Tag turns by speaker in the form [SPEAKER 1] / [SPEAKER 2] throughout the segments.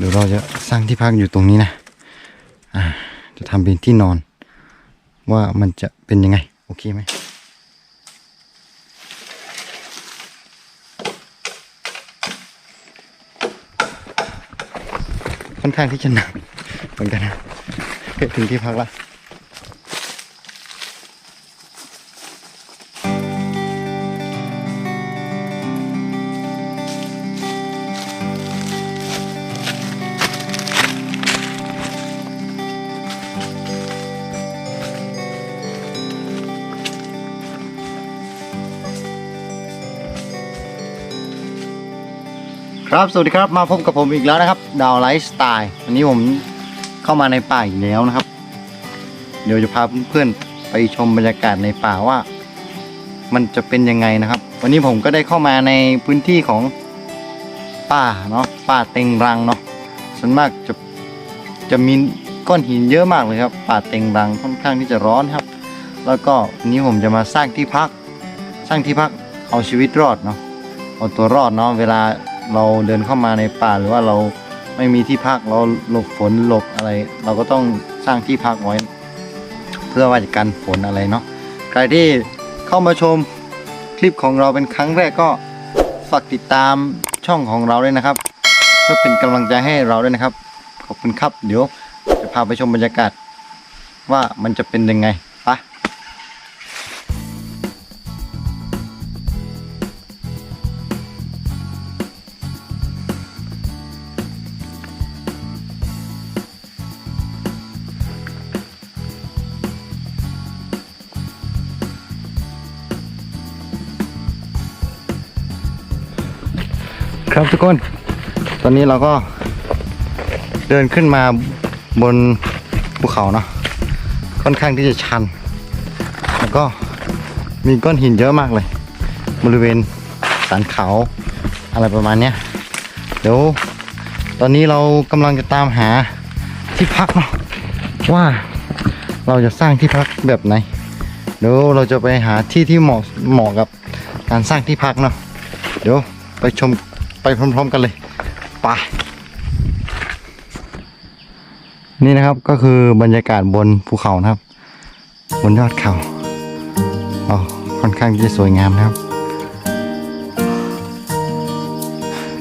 [SPEAKER 1] เดี๋ยวเราจะสร้างที่พักอยู่ตรงนี้นะจะทำเป็นที่นอน ว่ามันจะเป็นยังไง โอเคไหมค่อนข้างที่จะหนักเหมือนกันนะถึงที่พักละ ครับสวัสดีครับมาพบกับผมอีกแล้วนะครับดาวไลฟ์สไตล์วันนี้ผมเข้ามาในป่าอีกแล้วนะครับ เดี๋ยวจะพาเพื่อนๆไปชมบรรยากาศในป่าว่า มันจะเป็นยังไงนะครับ วันนี้ผมก็ได้เข้ามาในพื้นที่ของป่าเนาะป่าเต็งรังเนาะส่วนมากจะจะมีก้อนหินเยอะมากเลยครับ ป่าเต็งรังค่อนข้างที่จะร้อนครับ แล้วก็วันนี้ผมจะมาสร้างที่พัก สร้างที่พักเอาชีวิตรอดเนาะเอาตัวรอดเนาะเวลา เราเดินเข้ามาในป่าหรือว่าเราไม่มีที่พักเราหลบฝนหลบอะไร เราก็ต้องสร้างที่พักไว้ เพื่อว่าจะกันฝนอะไรเนาะใครที่เข้ามาชมคลิปของเราเป็นครั้งแรกก็ฝากติดตามช่องของเราด้วยนะครับ เพื่อเป็นกำลังใจให้เราด้วยนะครับ ขอบคุณครับ เดี๋ยวจะพาไปชมบรรยากาศว่ามันจะเป็นยังไง ครับทุกคน ตอนนี้เราก็เดินขึ้นมาบนภูเขาเนาะค่อนข้างที่จะชัน แล้วก็มีก้อนหินเยอะมากเลย บริเวณสันเขาอะไรประมาณเนี้ยเดี๋ยวตอนนี้เรากำลังจะตามหาที่พักเนาะว่าเราจะสร้างที่พักแบบไหนเดี๋ยวเราจะไปหาที่ที่เหมาะเหมาะกับการสร้างที่พักเนาะเดี๋ยวไปชม ไปพร้อมๆกันเลยไปนี่นะครับก็คือบรรยากาศบนภูเขานะครับ บนยอดเขาอ๋อค่อนข้างที่จะสวยงามนะครับ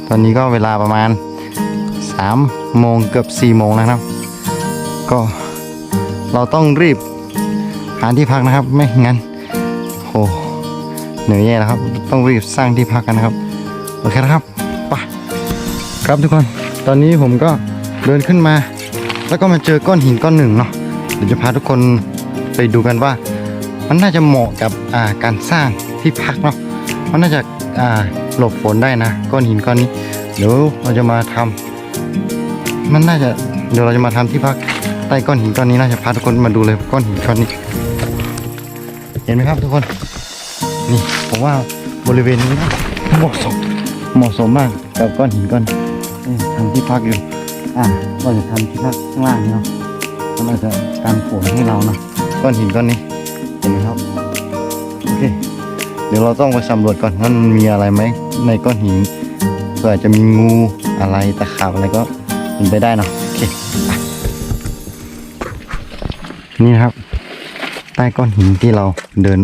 [SPEAKER 1] ตอนนี้ก็เวลาประมาณ3โมงเกือบ4โมงแล้วนะครับ ก็เราต้องรีบหาที่พักนะครับ ไม่งั้นโหเหนื่อยแย่แล้วครับ ต้องรีบสร้างที่พักกันนะครับ โอเคนะครับ ไปครับทุกคน ตอนนี้ผมก็เดินขึ้นมา แล้วก็มาเจอก้อนหินก้อนหนึ่งเนาะเดี๋ยวจะพาทุกคนไปดูกันว่า มันน่าจะเหมาะกับาการสร้างที่พักเนาะมันน่าจะาหลบฝนได้นะก้อนหินก้อนนี้เดี๋ยวเราจะมาทำมันน่าจะเดี๋ยวเราจะมาทำที่พักใต้ก้อนหินก้อนนี้น่าจะพาทุกคนมาดูเลยก้อนหินก้อนนี้ เห็นไหมครับทุกคน นี่ผมว่าบริเวณนี้เหมาะสม เหมาะสมมากกับก้อนหินก้อนนี่ทำที่พักอยู่อ่าเราจะทำที่พักข้างล่างเนาะแล้วเราจะกันฝนให้เราเนาะก้อนหินก้อนนี้เห็นไหมครับโอเคเดี๋ยวเราต้องไปสำรวจก่อนว่ามันมีอะไรไหมในก้อนหินเผื่อจะมีงูอะไรตะขาบอะไรก็เป็นไปได้เนาะโอเคนี่ครับ ใต้ก้อนหินที่เราเดิน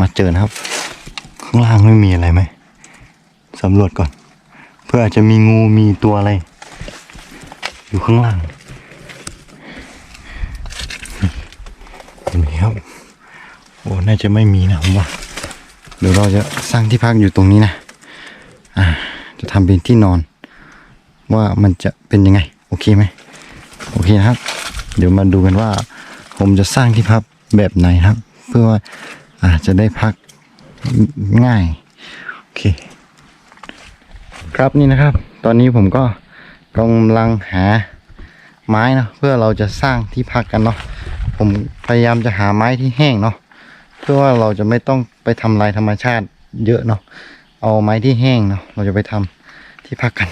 [SPEAKER 1] มาเจอนะครับ ข้างล่างไม่มีอะไรไหม สำรวจก่อน เพื่ออาจจะมีงูมีตัวอะไร อยู่ข้างล่างเห็นไหมครับโอ้น่าจะไม่มีนะผมว่าเดี๋ยวเราจะสร้างที่พักอยู่ตรงนี้นะอ่า จะทำเป็นที่นอน ว่ามันจะเป็นยังไง โอเคไหมโอเคนะครับ เดี๋ยวมาดูกันว่า ผมจะสร้างที่พักแบบไหนครับ เพื่อว่าอาจจะได้พักง่าย โอเค ครับนี่นะครับ ตอนนี้ผมก็กำลังหาไม้นะเพื่อเราจะสร้างที่พักกันเนาะผมพยายามจะหาไม้ที่แห้งเนาะเพื่อว่าเราจะไม่ต้องไปทำลายธรรมชาติเยอะเนาะเอาไม้ที่แห้งเนาะเราจะไปทำที่พักกัน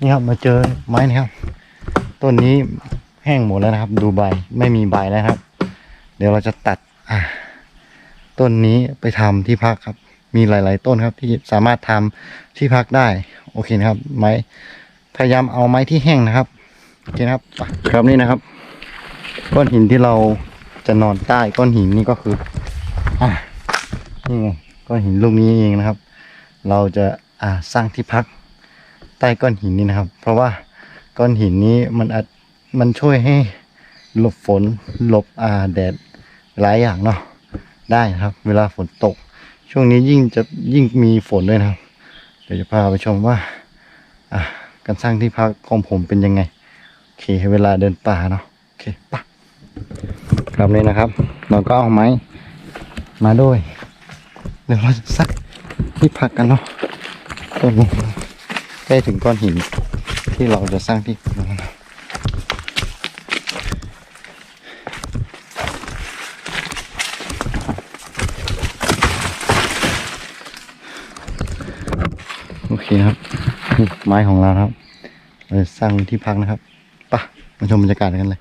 [SPEAKER 1] นี่ครับมาเจอไม้นะครับต้นนี้แห้งหมดแล้วนะครับ ดูใบไม่มีใบแล้วครับ เดี๋ยวเราจะตัดอ่าต้นนี้ไปทำที่พักครับ มีหลาย ๆ ต้นครับ ที่สามารถทำที่พักได้ โอเคนะครับ ไม้พยายามเอาไม้ที่แห้งนะครับโอเคนะครับครับนี่นะครับ ก้อนหินที่เราจะนอนใต้ก้อนหินนี่ก็คืออะนี่ไงก้อนหินลูกนี้เองนะครับ เราจะอ่าสร้างที่พักใต้ก้อนหินนี่นะครับ เพราะว่าก้อนหินนี้มันอาจมันช่วยให้หลบฝนหลบอ่าแดดหลายอย่างเนาะได้ครับ เวลาฝนตก ช่วงนี้ยิ่งจะยิ่งมีฝนด้วยนะครับ เดี๋ยวจะพาไปชมว่าอะการสร้างที่พักของผมเป็นยังไงโอเคเวลาเดินป่าเนาะโอเคปะครับนี่นะครับ เราก็เอาไม้มาด้วยเดี๋ยวเราจะสร้างที่พักกันเนาะใกล้ถึงก้อนหินที่เราจะสร้างที่พักแล้วนะโอเคนะครับนี่ ไม้ของเราครับเราจะสร้างที่พักนะครับปะมาชมบรรยากาศกันเลย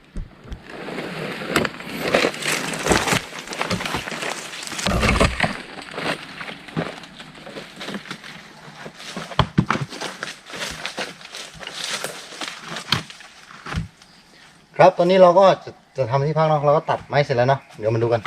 [SPEAKER 1] ครับ ตอนนี้เราก็จะจะทำที่พักเนาะเราก็ตัดไม้เสร็จแล้วเนาะ เดี๋ยวมาดูกัน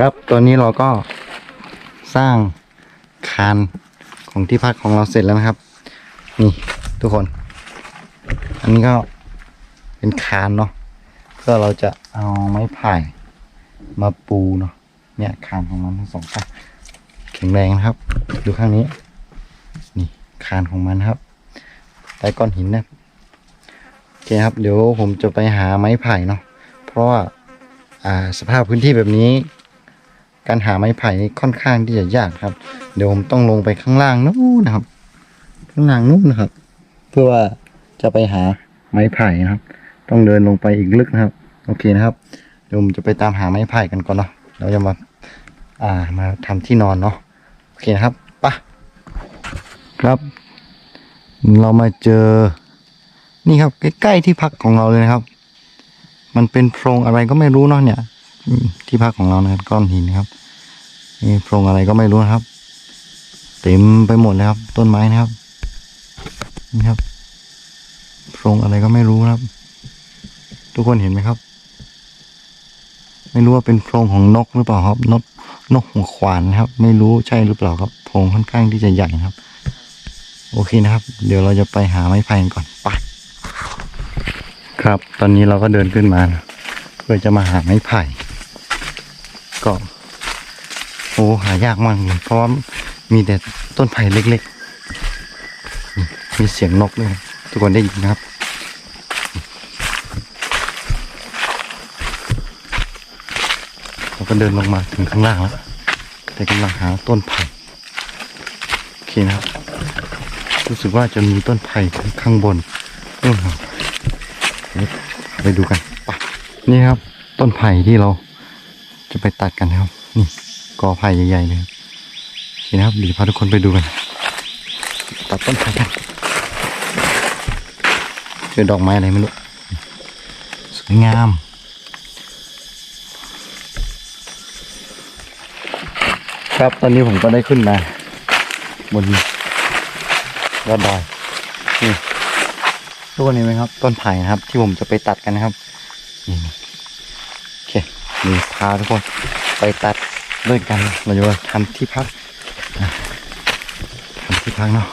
[SPEAKER 1] ครับตอนนี้เราก็สร้างคานของที่พักของเราเสร็จแล้วนะครับ นี่ทุกคน อันนี้ก็เป็นคานเนาะก็เราจะเอาไม้ไผ่มาปูเนาะเนี่ยคานของมันทั้งสองข้างแข็งแรงนะครับ ดูข้างนี้ นี่คานของมันครับใต้ก้อนหินนะโอเคครับ เดี๋ยวผมจะไปหาไม้ไผ่เนาะเพราะว่าสภาพพื้นที่แบบนี้ การหาไม้ไผ่นี่ค่อนข้างที่จะยากครับ เดี๋ยวผมต้องลงไปข้างล่างนู้นนะครับ ข้างล่างนู้นนะครับ เพื่อว่าจะไปหาไม้ไผ่นะครับ ต้องเดินลงไปอีกลึกนะครับ โอเคนะครับเดี๋ยวผมจะไปตามหาไม้ไผ่กันก่อนเนาะเราจะมาอ่ามาทำที่นอนเนาะโอเคนะครับไปะครับ เรามาเจอ นี่ครับใกล้ๆที่พักของเราเลยนะครับ มันเป็นโพรงอะไรก็ไม่รู้เนาะเนี่ย ที่พักของเรานะครับก้อนหินนะครับนี่โพรงอะไรก็ไม่รู้นะครับ เต็มไปหมดเลยครับ ต้นไม้นะครับนี่ครับโพรงอะไรก็ไม่รู้ครับ ทุกคนเห็นไหมครับ ไม่รู้ว่าเป็นโพรงของนกหรือเปล่าครับ นกนกหัวขวานนะครับ ไม่รู้ใช่หรือเปล่าครับโพรงค่อนข้างที่จะใหญ่นะครับ โอเคนะครับ เดี๋ยวเราจะไปหาไม้ไผ่ก่อนไปครับ ตอนนี้เราก็เดินขึ้นมานะเพื่อจะมาหาไม้ไผ่ ก็โอ้หายากมากเลยเพราะว่ามีแต่ต้นไผ่เล็กๆ มีเสียงนกด้วยทุกคนได้ยินนะครับ เราก็เดินลงมาถึงข้างล่างแล้ว แต่กำลังหาต้นไผ่โอเคนะครับ รู้สึกว่าจะมีต้นไผ่ข้างบนนู่นครับไปดูกันไปนี่ครับ ต้นไผ่ที่เรา จะไปตัดกันนะครับ นี่กอไผ่ใหญ่ๆเลยครับโอเคนะครับเดี๋ยวพาทุกคนไปดูกันตัดต้นไผ่กันเจอดอกไม้อะไรไม่รู้สวยงามครับตอนนี้ผมก็ได้ขึ้นมาบนยอดดอยนี่ทุกคนเห็นไหมครับ ต้นไผ่นะครับ ที่ผมจะไปตัดกันนะครับนี่ นี่พาทุกคนไปตัดด้วยกันเราจะมาทำที่พักทำที่พักเนาะ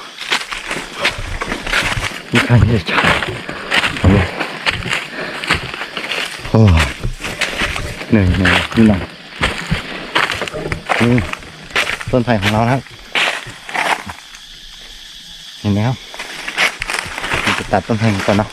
[SPEAKER 1] นี่ใครจะใช้เอาโอ้เหนื่อยเหนื่อยนี่หน่อยนี่ต้นไผ่ของเรานะครับเห็นไหมครับจะตัดต้นไผ่ก่อนเนาะ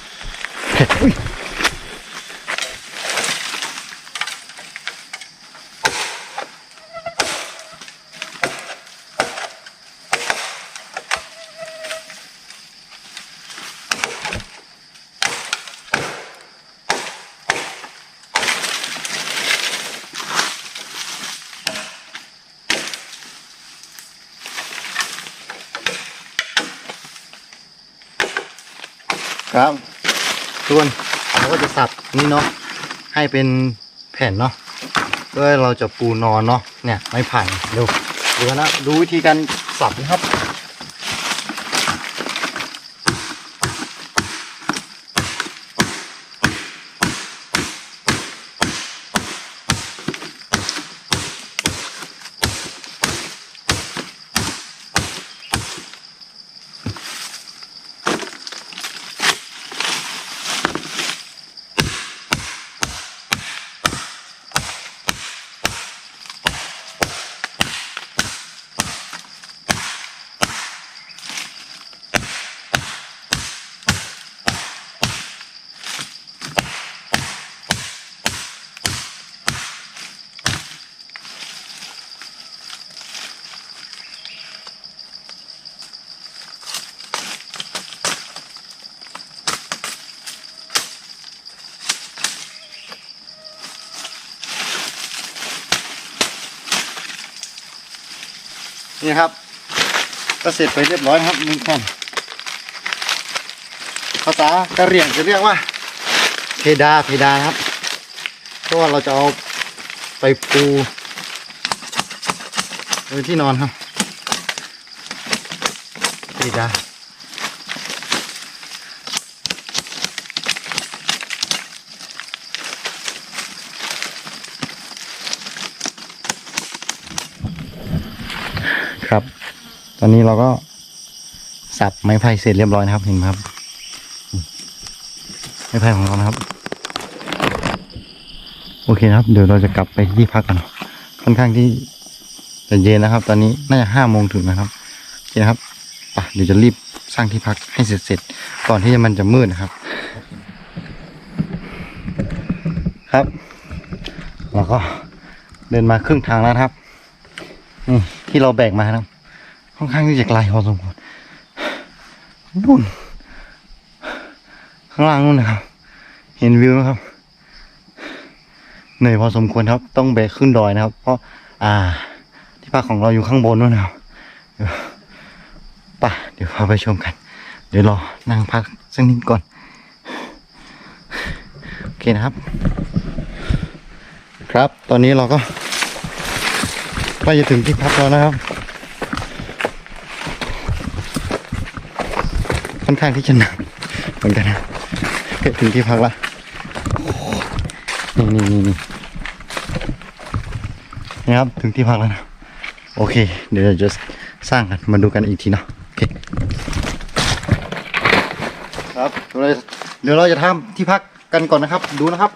[SPEAKER 1] ครับทุกคนเราก็จะสับนี่เนาะให้เป็นแผ่นเนาะเพื่อเราจะปูนอนเนาะเนี่ยไม้ไผ่นดูดูกันนะดูวิธีการสับนะครับ นี่ครับ ก็เสร็จไปเรียบร้อยครับหนึ่งแผ่นภาษากะเหรี่ยงจะเรียกว่า เพดาเพดาครับ เพราะว่าเราจะเอาไปปูบนที่นอนครับเพดา ครับ ตอนนี้เราก็สับไม้ไผ่เสร็จเรียบร้อยนะครับ เห็นไหมครับ ไม้ไผ่ของเรานะครับ โอเคนะครับ เดี๋ยวเราจะกลับไปที่พักกันค่อนข้างที่จะเย็นนะครับ ตอนนี้น่าจะห้าโมงถึงนะครับโอเคนะครับไปเดี๋ยวจะรีบสร้างที่พักให้เสร็จเสร็จก่อนที่มันจะมืดนะครับ ครับเราก็เดินมาครึ่งทางแล้วครับ ที่เราแบกมานะครับค่อนข้างที่จะไกลพอสมควรนู่น ข้างล่างนู่นนะครับ เห็นวิวไหมครับเหนื่อยพอสมควรครับ ต้องแบกขึ้นดอยนะครับ เพราะอ่า ที่พักของเราอยู่ข้างบนนู่นนะครับเดี๋ยวไป่ะเดี๋ยวพาไปชมกัน เดี๋ยวรอนั่งพักสักนิดก่อน โอเคนะครับ ครับตอนนี้เราก็ ใกล้จะถึงที่พักแล้วนะครับค่อนข้างที่จะหนักเหมือนกันนะใกล้ถึงที่พักแล้วนี่นี่นี่นี่นี่ครับ ถึงที่พักแล้วนะ โอเค เดี๋ยวเราจะสร้างกันมาดูกันอีกทีเนาะโอเคครับเดี๋ยวเราเดี๋ยวเราจะทำที่พักกันก่อนนะครับ ดูนะครับ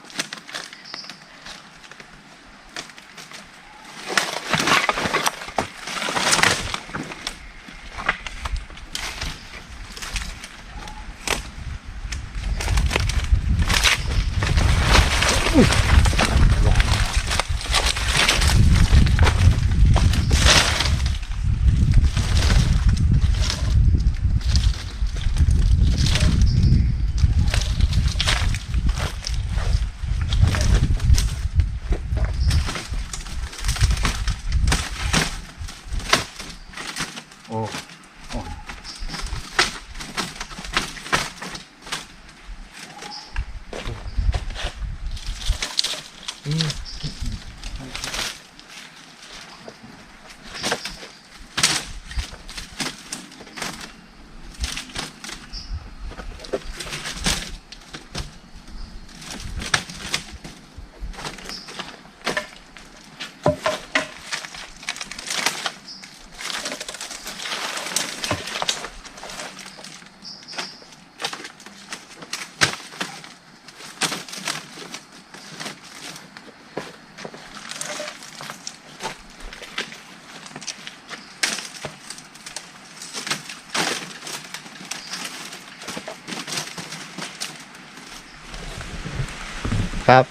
[SPEAKER 1] ครับ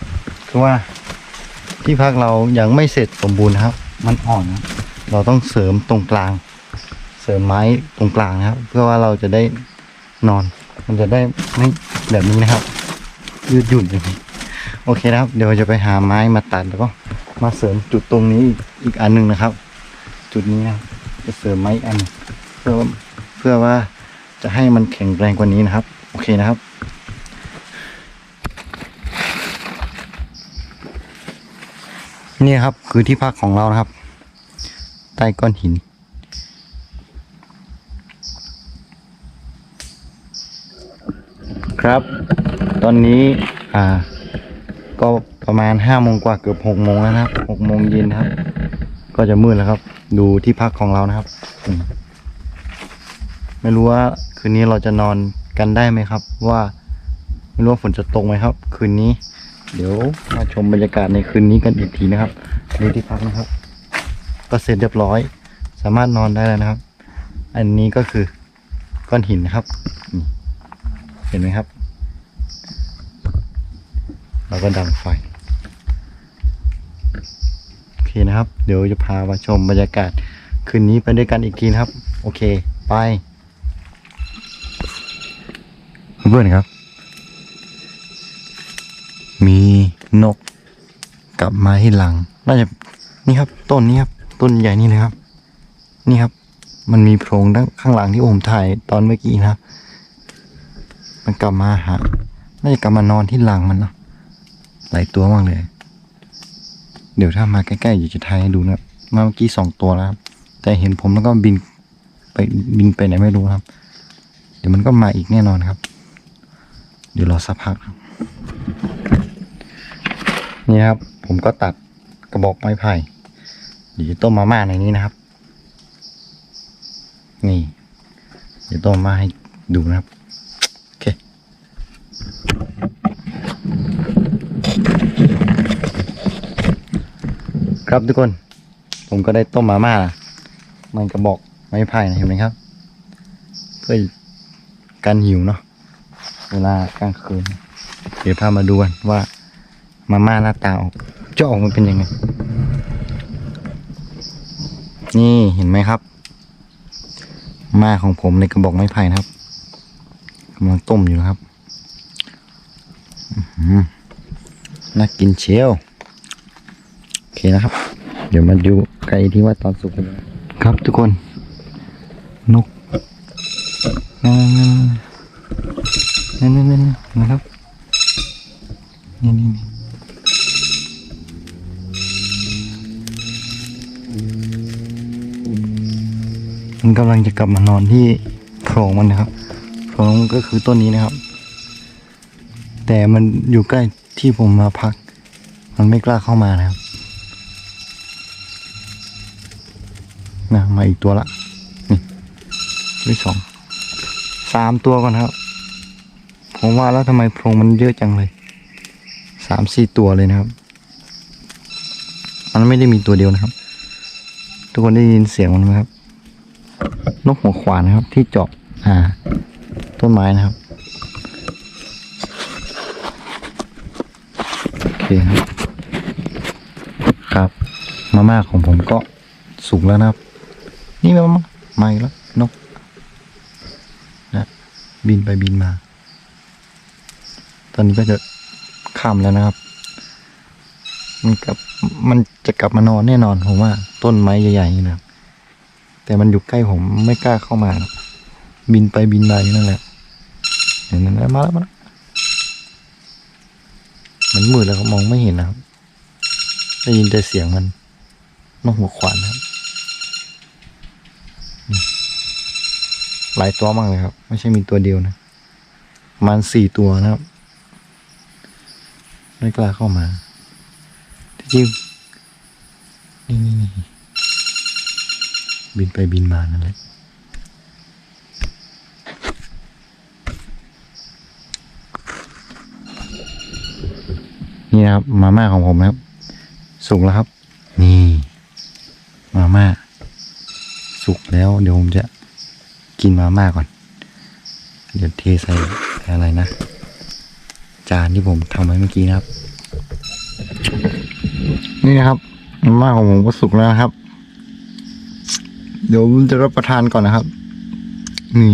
[SPEAKER 1] คือว่าที่พักเรายังไม่เสร็จสมบูรณ์นะครับ มันอ่อนนะเราต้องเสริมตรงกลาง เสริมไม้ตรงกลางนะครับ เพื่อว่าเราจะได้นอน มันจะได้ไม่แบบนี้นะครับ ยืดหยุ่นอย่างนี้โอเคนะครับ เดี๋ยวจะไปหาไม้มาตัดแล้วก็มาเสริมจุดตรงนี้อีกอันหนึ่งนะครับ จุดนี้นะจะเสริมไม้อันเพื่อเพื่อว่าจะให้มันแข็งแรงกว่านี้นะครับ โอเคนะครับ นี่ครับคือที่พักของเรานะครับ ใต้ก้อนหิน ครับ ตอนนี้อ่า ก็ประมาณห้าโมงกว่าเกือบหกโมงแล้วนะครับหกโมงเย็นนะครับ ก็จะมืดแล้วครับ ดูที่พักของเรานะครับอืมไม่รู้ว่าคืนนี้เราจะนอนกันได้ไหมครับ ว่าไม่รู้ว่าฝนจะตกไหมครับ คืนนี้ เดี๋ยวมาชมบรรยากาศในคืนนี้กันอีกทีนะครับนี่ที่พักนะครับ ก็เสร็จเรียบร้อย สามารถนอนได้แล้วนะครับ อันนี้ก็คือก้อนหินนะครับ เห็นไหมครับ เราก็ดังไฟโอเคนะครับ เดี๋ยวจะพามาชมบรรยากาศคืนนี้ไปด้วยกันอีกทีนะครับ โอเค ไปเพื่อนครับ มีนกกลับมาที่หลัง น่าจะนี่ครับ ต้นนี้ครับ ต้นใหญ่นี่เลยครับ นี่ครับ มันมีโพรงด้านข้างหลังที่ผมถ่ายตอนเมื่อกี้นะครับมันกลับมาหาน่าจะกลับมานอนที่หลังมันนะหลายตัวมากเลย เดี๋ยวถ้ามาใกล้ๆอยากจะถ่ายให้ดูนะครับมาเมื่อกี้สองตัวแล้วครับแต่เห็นผมแล้วก็บินไปบินไปไหนไม่รู้ครับ เดี๋ยวมันก็มาอีกแน่นอนครับ เดี๋ยวรอสักพักครับ นี่ครับ ผมก็ตัดกระบอกไม้ไผ่เดี๋ยวจะต้มมาม่าในนี้นะครับ นี่เดี๋ยวต้มมาให้ดูนะครับโอเคครับทุกคน ผมก็ได้ต้มมาม่ามันกระบอกไม้ไผ่นะเห็นไหมครับ เพื่อกันหิวเนาะเวลากลางคืน เดี๋ยวพามาดูกันว่า มาม่าหน้าตาออกจะออกมาเป็นยังไง นี่เห็นไหมครับม่าของผมในกระบอกไม้ไผ่นะครับกำลังต้มอยู่นะครับน่ากินเชียวโอเคนะครับ เดี๋ยวมาดูไก่ที่ว่าตอนสุกนครับทุกคน นกนั่นนั่นนั่นนั่นนะครับนี่นี่ มันกำลังจะกลับมานอนที่โพรงมันนะครับโพรงก็คือต้นนี้นะครับ แต่มันอยู่ใกล้ที่ผมมาพัก มันไม่กล้าเข้ามานะครับนะมาอีกตัวละนี่ที่สองสามตัวก่อนครับ ผมว่าแล้วทำไมโพรงมันเยอะจังเลยสามสี่ตัวเลยนะครับ มันไม่ได้มีตัวเดียวนะครับ ทุกคนได้ยินเสียงมันไหมครับ นกหัวขวานนะครับ ที่เจาะอ่า ต้นไม้นะครับโอเคครับครับ มาม่าของผมก็สุกแล้วนะครับ นี่มามามาอีกแล้วนกนะบินไปบินมา ตอนนี้ก็จะค่ำแล้วนะครับ มันกลับมันจะกลับมานอนแน่นอนผมว่า ต้นไม้ใหญ่ๆนี่นะครับ แต่มันอยู่ใกล้ผมไม่กล้าเข้ามา บินไปบินมาอยู่นั่นแหละเห็นไหมมาแล้วมาแล้วมันมืดแล้วก็มองไม่เห็นนะครับ ได้ยินแต่เสียงมันนกหัวขวานครับ หลายตัวมากเลยครับ ไม่ใช่มีตัวเดียวนะประมาณสี่ตัวนะครับ ไม่กล้าเข้ามาที่จริงนี่นี่นี่ บินไปบินมานั่นแหละนี่นะครับ มาม่าของผมนะครับ สุกแล้วครับ นี่ มาม่า สุกแล้ว เดี๋ยวผมจะกินมาม่าก่อน เดี๋ยวเทใส่อะไรนะ จานที่ผมทำไว้เมื่อกี้นะครับ นี่นะครับ มาม่าของผมก็สุกแล้วนะครับ เดี๋ยวจะรับประทานก่อนนะครับ นี่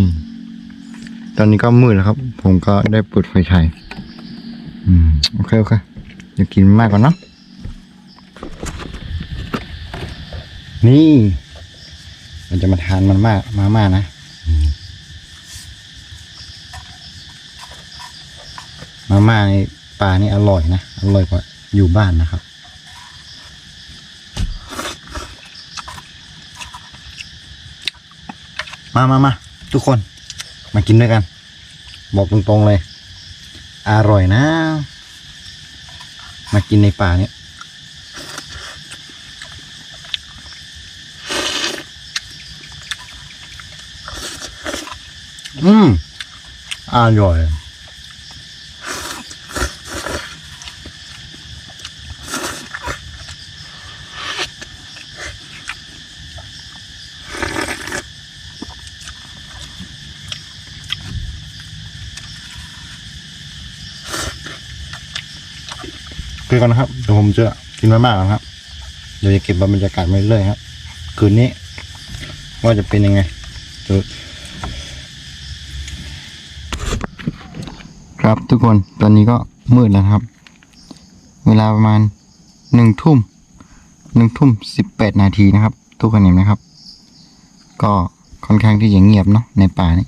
[SPEAKER 1] ตอนนี้ก็มืดแล้วครับ ผมก็ได้เปิดไฟฉายอืมโอเคโอเคเดี๋ยวกินมากก่อนเนาะนี่ มันจะมาทานมันมากมาม่านะมมาม่าในปลานี่อร่อยนะ อร่อยกว่าอยู่บ้านนะครับ มามามาทุกคน มากินด้วยกัน บอกตรงๆเลย อร่อยนะ มากินในป่าเนี่ยอืมอร่อย คือนนะครับเดี๋ยวผมจะกินมามากนะครับเดี๋ยวจะเก็บบรรยากาศมาเรื่อยครับ คืนนี้ ว่าจะเป็นยังไงเดี๋ยวครับทุกคนตอนนี้ก็มืดแล้วครับ เวลาประมาณหนึ่งทุ่มหนึ่งทุ่มสิบแปดนาทีนะครับ ทุกคนเห็นไหมครับ ก็ค่อนข้างที่จะเงียบเนาะในป่านี่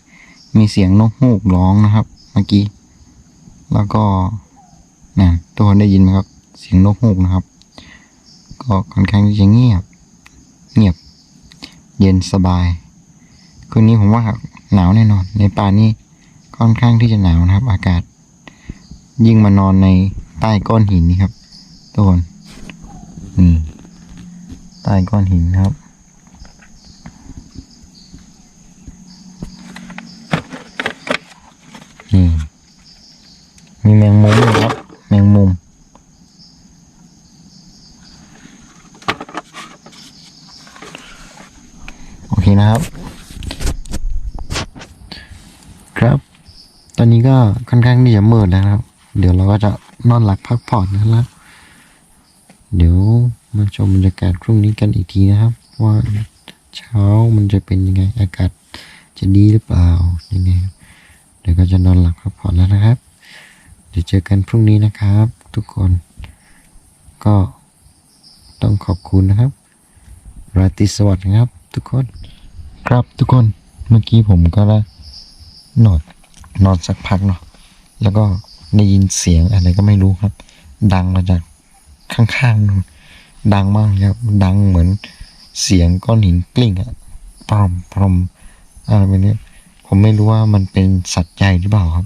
[SPEAKER 1] มีเสียงนกฮูกร้องนะครับ เมื่อกี้ แล้วก็นะทุกคนได้ยินไหมครับ เสียงนกฮูกนะครับ ก็ค่อนข้างที่จะเงียบ เงียบ เย็นสบาย คืนนี้ผมว่าหนาวแน่นอน ในป่านี้ค่อนข้างที่จะหนาวนะครับ อากาศ ยิ่งมานอนในใต้ก้อนหินนี่ครับทุกคนนี่ใต้ก้อนหินนะครับนี่มีแมงมุมด้วยครับ แมงมุม โอเคนะครับ ครับ ตอนนี้ก็ค่อนข้างที่จะมืดแล้วนะครับ เดี๋ยวเราก็จะนอนหลับพักผ่อนนะครับเดี๋ยวมาชมบรรยากาศพรุ่งนี้กันอีกทีนะครับ ว่าเช้ามันจะเป็นยังไงอากาศจะดีหรือเปล่ายังไงเดี๋ยวก็จะนอนหลับพักผ่อนแล้วนะครับ เดี๋ยวเจอกันพรุ่งนี้นะครับ ทุกคนก็ต้องขอบคุณนะครับ ราตรีสวัสดิ์ครับ ทุกคน ครับทุกคนเมื่อกี้ผมก็ได้นอนนอนสักพักเนาะแล้วก็ได้ยินเสียงอะไรก็ไม่รู้ครับ ดังมาจากข้างๆนู่นดังมากครับ ดังเหมือนเสียงก้อนหินกลิ้งอะปรอมปรอมอะไรแบบนี้ผมไม่รู้ว่ามันเป็นสัตว์ใหญ่หรือเปล่าครับ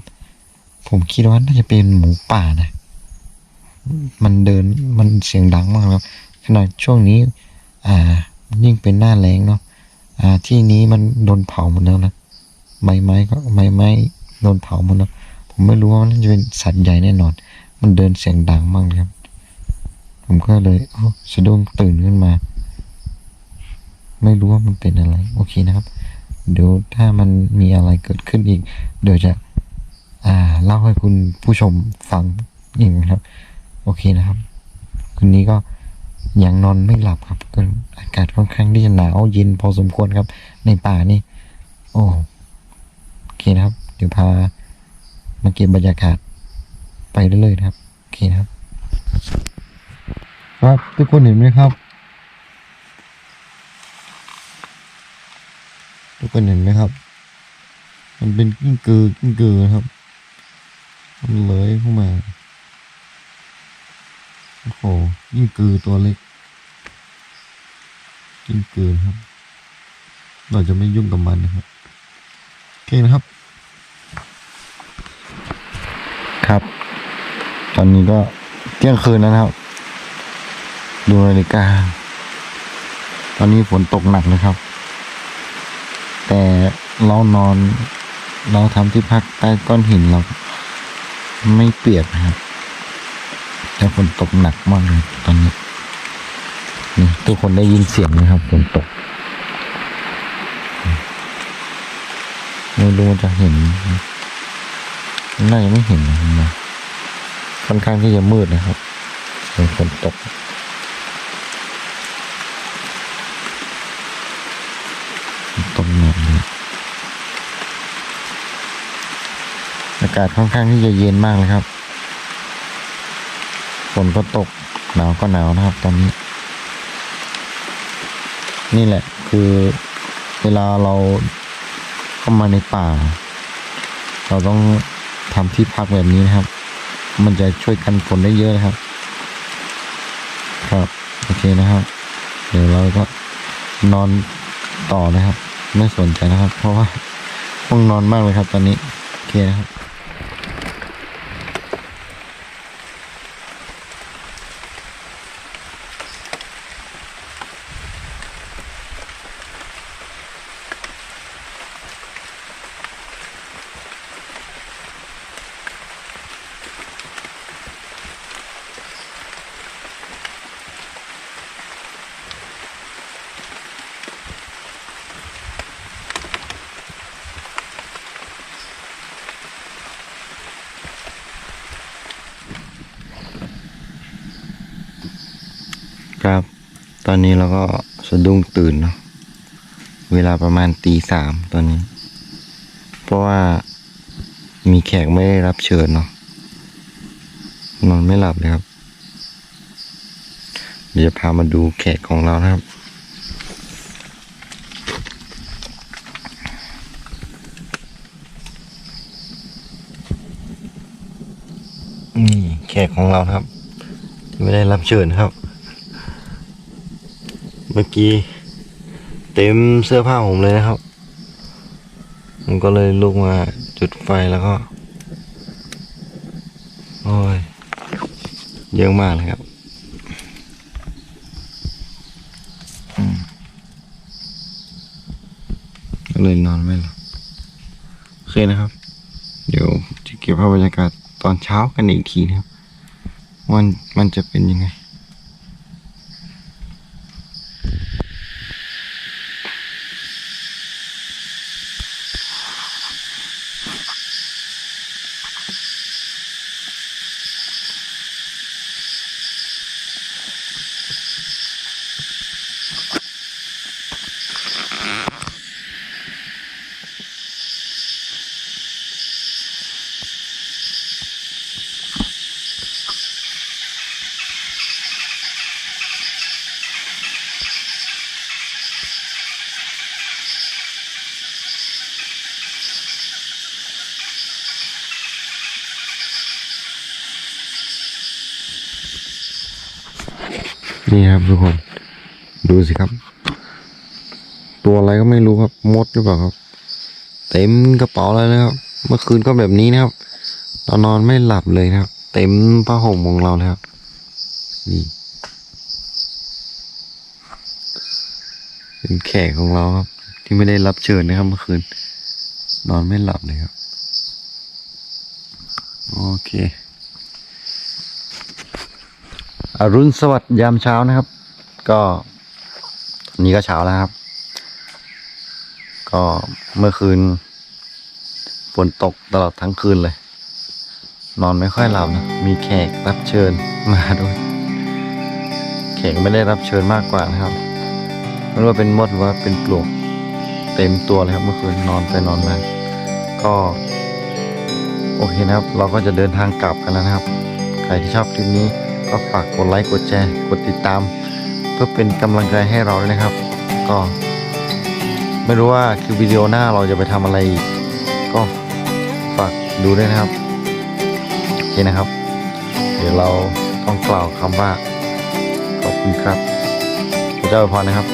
[SPEAKER 1] ผมคิดว่าน่าจะเป็นหมูป่านะ มันเดินมันเสียงดังมากครับขนาดช่วงนี้ อ่ายิ่งเป็นหน้าแรงเนาะ อ่าที่นี้มันโดนเผาหมดแล้วนะใบไม้ก็ใบไม้โดนเผาหมดแล้ว ผมไม่รู้ว่ามันจะเป็นสัตว์ใหญ่แน่นอน มันเดินเสียงดังมากเลยครับ ผมก็เลยโอ้สะดุ้งตื่นขึ้นมา ไม่รู้ว่ามันเป็นอะไร โอเคนะครับ เดี๋ยวถ้ามันมีอะไรเกิดขึ้นอีก เดี๋ยวจะ อ่าเล่าให้คุณผู้ชมฟังอีกนะครับ โอเคนะครับ คืนนี้ก็ ยังนอนไม่หลับครับก็อากาศค่อนข้างที่จะหนาวเย็นพอสมควรครับ ในป่านี่ โอ้โอเคนะครับ เดี๋ยวพามาเก็บบรรยากาศไปเรื่อยๆนะครับโอเคนะครับ ครับทุกคนเห็นไหมครับ ทุกคนเห็นไหมครับ มันเป็นกิ้งกือกิ้งกือครับมันเลยเข้ามา โอ้โหกิ้งกือตัวเล็กกิ้งกือครับ เราจะไม่ยุ่งกับมันนะครับโอเคนะครับ ครับ ตอนนี้ก็เที่ยงคืนแล้วนะครับ ดูนาฬิกา ตอนนี้ฝนตกหนักเลยครับ แต่เรานอน เราทำที่พักใต้ก้อนหินเราไม่เปียกนะครับ แต่ฝนตกหนักมากเลยตอนนี้นี่ทุกคนได้ยินเสียงไหมครับฝนตกไม่รู้ว่าจะเห็นหน่าจะไม่เห็นนะค่อนข้างที่จะมืดนะครับเป็นฝนตกตกหนักเลยอากาศค่อนข้างที่จะเย็นมากเลยครับ ฝนก็ตกหนาวก็หนาวนะครับ ตอนนี้ นี่แหละคือเวลาเราเข้ามาในป่า เราต้องทำที่พักแบบนี้นะครับ มันจะช่วยกันฝนได้เยอะนะครับ ครับโอเคนะครับ เดี๋ยวเราก็นอนต่อนะครับ ไม่สนใจนะครับ เพราะว่าห้องนอนมากเลยครับ ตอนนี้โอเคนะครับครับ ต อนนี้เราก็สะดุ้งตื่นเนาะเวลาประมาณตีสามตอนนี้ เพราะว่ามีแขกไม่ได้รับเชิญเนาะนอนไม่หลับเลยครับ เดี๋ยวจะพามาดูแขกของเรานะครับ นี่แขกของเราครับที่ไม่ได้รับเชิญครับ เมื่อกี้เต็มเสื้อผ้าผมเลยนะครับผมก็เลยลุกมาจุดไฟแล้วก็ โอ้ย เยอะมากเลยครับก็เลยนอนไม่หลับโอเคนะครับ เดี๋ยวจะเก็บภาพบรรยากาศตอนเช้ากันอีกทีนะครับวันมันจะเป็นยังไง นี่ครับทุกคน ดูสิครับ ตัวอะไรก็ไม่รู้ครับมดหรือเปล่าครับ เต็มกระเป๋าเลยนะครับ เมื่อคืนก็แบบนี้นะครับเรานอนไม่หลับเลยนะครับ เต็มผ้าห่มของเราเลยครับ นี่เป็นแขกของเราครับ ที่ไม่ได้รับเชิญนะครับเมื่อคืน นอนไม่หลับเลยครับ โอเค อรุณสวัสดิ์ยามเช้านะครับ ก็นนี้ก็เช้าแล้วครับ ก็เมื่อคืนฝนตกตลอดทั้งคืนเลย นอนไม่ค่อยหลับนะ มีแขกรับเชิญมาด้วยแขกไม่ได้รับเชิญมากกว่านะครับไม่ว่าเป็นมดหรือว่าเป็นปลวกเต็มตัวเลยครับเมื่อคืนนอนไปนอนมาก็โอเคนะครับ เราก็จะเดินทางกลับกันแล้วนะครับ ใครที่ชอบคลิปนี้ ก็ฝากกดไลค์กดแชร์กดติดตาม เพื่อเป็นกำลังใจให้เราเลยนะครับ ก็ ไม่รู้ว่าคือวิดีโอหน้าเราจะไปทำอะไรอีกก็ฝากดูด้วยนะครับโอเคนะครับ เดี๋ยวเราต้องกล่าวคำว่าขอบคุณครับพระเจ้าอวยพรนะครับ